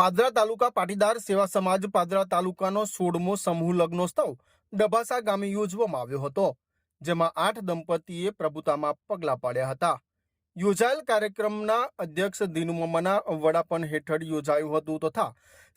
પાદરા તાલુકા પાટીદાર સેવા સમાજ પાદરા તાલુકાનો સોળમો સમૂહ લગ્નોત્સવ ડભાસા ગામે યોજવામાં આવ્યો હતો, જેમાં આઠ દંપતીએ પ્રભુતામાં પગલાં પાડ્યા હતા. યોજાયેલ કાર્યક્રમના અધ્યક્ષ દિનુમમના વડાપણ હેઠળ યોજાયું હતું તથા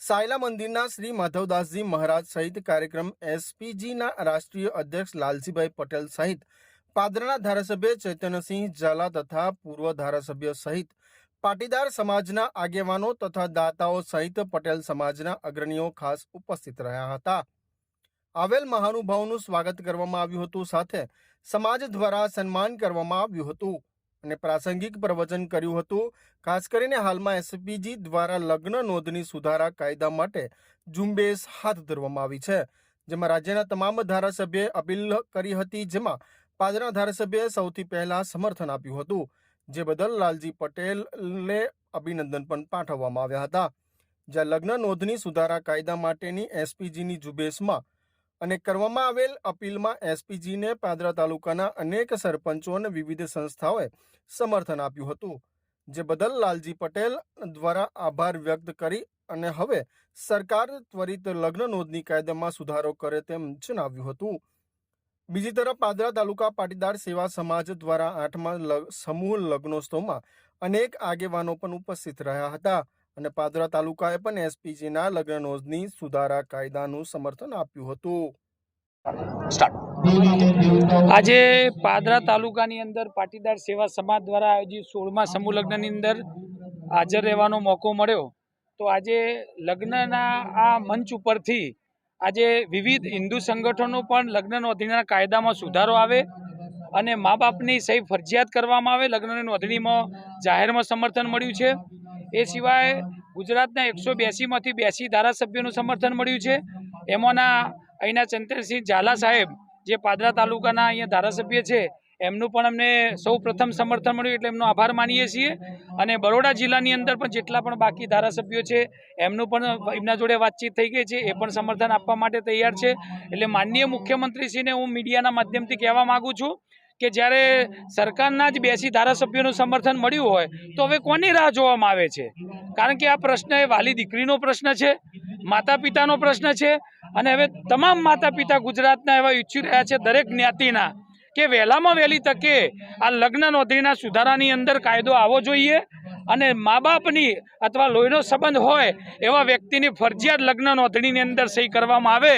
સાયલા મંદિરના શ્રી માધવદાસજી મહારાજ સહિત કાર્યક્રમ એસપીજીના રાષ્ટ્રીય અધ્યક્ષ લાલજીભાઈ પટેલ સહિત પાદરાના ધારાસભ્ય ચૈતન્યસિંહ ઝાલા તથા પૂર્વ ધારાસભ્ય સહિત પાટીદાર સમાજના આગેવાનો તથા દાતાઓ સહિત પટેલ સમાજના અગ્રણીઓ ખાસ ઉપસ્થિત રહ્યા હતા. આવેલ મહાનુભાવનું સ્વાગત કરવામાં આવ્યું હતું સાથે સમાજ દ્વારા સન્માન કરવામાં આવ્યું હતું અને પ્રાસંગિક પ્રવચન કર્યું હતું. ખાસ કરીને હાલમાં એસપીજી દ્વારા લગ્ન નોંધણી સુધારા કાયદા માટે ઝુંબેશ હાથ ધરવામાં આવી છે, જેમાં રાજ્યના તમામ ધારાસભ્યએ અપીલ કરી હતી, જેમાં પાદરા ધારાસભ્યએ સૌથી પહેલા સમર્થન આપ્યું હતું. જે બદલ લાલજી પટેલને અભિનંદન પણ પાઠવવામાં આવ્યા હતા. જ્યાં લગ્ન નોંધણી સુધારા કાયદા માટેની એસપીજીની ઝુંબેશમાં અને કરવામાં આવેલ અપીલમાં એસપીજીને પાદરા તાલુકાના અનેક સરપંચો અને વિવિધ સંસ્થાઓએ સમર્થન આપ્યું હતું. જે બદલ લાલજી પટેલ દ્વારા આભાર વ્યક્ત કરી અને હવે સરકાર ત્વરિત લગ્ન નોંધણી કાયદામાં સુધારો કરે તેમ જણાવ્યું હતું. બીજી તરફ પાદરા તાલુકા પાટીદાર સેવા સમાજ દ્વારા આઠમા લગ- સમૂહ લગ્નોત્સવમાં અનેક આગેવાનો પણ ઉપસ્થિત રહ્યા હતા અને પાદરા તાલુકાએ પણ એસપીજીના લગ્નોની સુધારા કાયદાનું સમર્થન આપ્યું હતું. આજે પાદરા તાલુકાની અંદર પાટીદાર સેવા સમાજ દ્વારા આયોજિત સોળમા સમૂહ લગ્નની અંદર હાજર રહેવાનો મોકો મળ્યો. તો આજે લગ્નના આ મંચ ઉપરથી આજે વિવિધ હિન્દુ સંગઠનો પણ લગ્ન નોંધણીના કાયદામાં સુધારો આવે અને મા બાપની સહી ફરજિયાત કરવામાં આવે. લગ્નની નોંધણીમાં જાહેરમાં સમર્થન મળ્યું છે. એ સિવાય ગુજરાતના એકસો બેસીમાંથી બેસી ધારાસભ્યોનું સમર્થન મળ્યું છે. એમાંના અહીંના ચંદ્રસિંહ ઝાલા સાહેબ, જે પાદરા તાલુકાના અહીંયા ધારાસભ્ય છે એમનું પણ અમને સૌ પ્રથમ સમર્થન મળ્યું એટલે એમનો આભાર માનીએ છીએ. અને બરોડા જિલ્લાની અંદર પણ જેટલા પણ બાકી ધારાસભ્યો છે, એમનું પણ એમના જોડે વાતચીત થઈ ગઈ છે, એ પણ સમર્થન આપવા માટે તૈયાર છે. એટલે માનનીય મુખ્યમંત્રીશ્રીને હું મીડિયાના માધ્યમથી કહેવા માગું છું કે જ્યારે સરકારના જ બેસી ધારાસભ્યોનું સમર્થન મળ્યું હોય, તો હવે કોની રાહ જોવામાં આવે છે? કારણ કે આ પ્રશ્ન એ વાલી દીકરીનો પ્રશ્ન છે માતા પિતાનો પ્રશ્ન છે, અને હવે તમામ માતા પિતા ગુજરાતના એવા ઈચ્છી રહ્યા છે દરેક જ્ઞાતિના કે વહેલામાં વહેલી તકે આ લગ્ન નોંધણીના સુધારાની અંદર કાયદો આવવો જોઈએ અને મા બાપની અથવા લોહીનો સંબંધ હોય એવા વ્યક્તિની ફરજિયાત લગ્ન નોંધણીની અંદર સહી કરવામાં આવે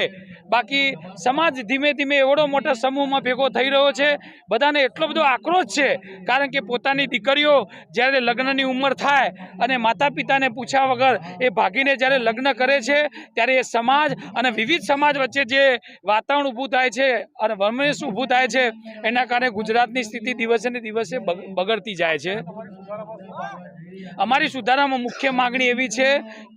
બાકી સમાજ ધીમે ધીમે એવડો મોટો સમૂહમાં ભેગો થઈ રહ્યો છે. બધાને એટલો બધો આક્રોશ છે, કારણ કે પોતાની દીકરીઓ જ્યારે લગ્નની ઉંમર થાય અને માતા પિતાને પૂછ્યા વગર એ ભાગીને જ્યારે લગ્ન કરે છે, ત્યારે એ સમાજ અને વિવિધ સમાજ વચ્ચે જે વાતાવરણ ઊભું થાય છે અને વરમેશ ઊભું થાય છે, એના કારણે ગુજરાતની સ્થિતિ દિવસે ને દિવસે બગડતી જાય છે. અમારી સુધારામાં મુખ્ય માગણી એવી છે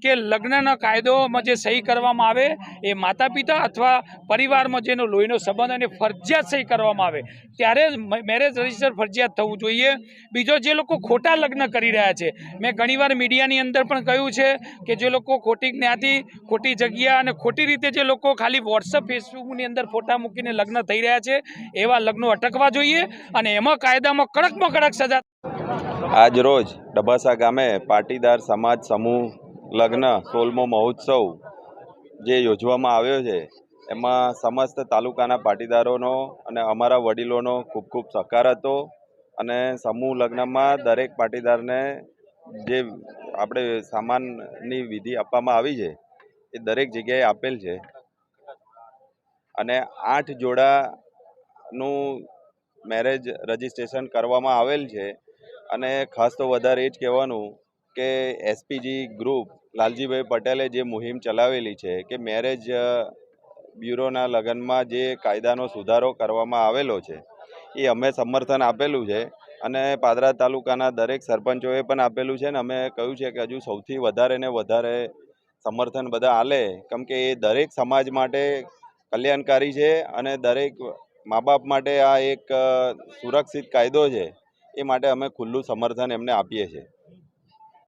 કે લગ્નના કાયદોમાં જે સહી કરવામાં આવે એ માતા પિતા અથવા પરિવારમાં જેનો લોહીનો સંબંધ અને ફરજિયાત સહી કરવામાં આવે, ત્યારે મેરેજ રજિસ્ટર ફરજિયાત થવું જોઈએ. બીજો, જે લોકો ખોટા લગ્ન કરી રહ્યા છે, મેં ઘણીવાર મીડિયાની અંદર પણ કહ્યું છે કે જે લોકો ખોટી જ્ઞાતિ, ખોટી જગ્યા અને ખોટી રીતે જે લોકો ખાલી વોટ્સઅપ ફેસબુકની અંદર ફોટા મૂકીને લગ્ન થઈ રહ્યા છે, એવા લગ્નો અટકવા જોઈએ અને એમાં કાયદામાં કડકમાં કડક સજા આજ રોજ ડબાસા ગામે પાટીદાર સમાજ સમૂહ લગ્ન સોળમો મહોત્સવ જે યોજવામાં આવ્યો છે, એમાં સમસ્ત તાલુકાના પાટીદારોનો અને અમારા વડીલોનો ખૂબ ખૂબ સહકાર હતો અને સમૂહ લગ્નમાં દરેક પાટીદારને જે આપણે સામાનની વિધિ આપવામાં આવી છે, એ દરેક જગ્યાએ આપેલ છે. અને આઠ જોડાનું મેરેજ રજિસ્ટ્રેશન કરવામાં આવેલ છે અને ખાસ તો વધારે એ જ કહેવાનું કે એસપીજી ગ્રુપ લાલજીભાઈ પટેલે જે મુહિમ ચલાવેલી છે કે મેરેજ બ્યુરોના લગ્નમાં જે કાયદાનો સુધારો કરવામાં આવેલો છે, એ અમે સમર્થન આપેલું છે અને પાદરા તાલુકાના દરેક સરપંચોએ પણ આપેલું છે ને અમે કહ્યું છે કે હજુ સૌથી વધારે ને વધારે સમર્થન બધા આલે. કેમ કે એ દરેક સમાજ માટે કલ્યાણકારી છે અને દરેક મા બાપ માટે આ એક સુરક્ષિત કાયદો છે. એ માટે અમે ખુલ્લું સમર્થન એમને આપીએ છીએ.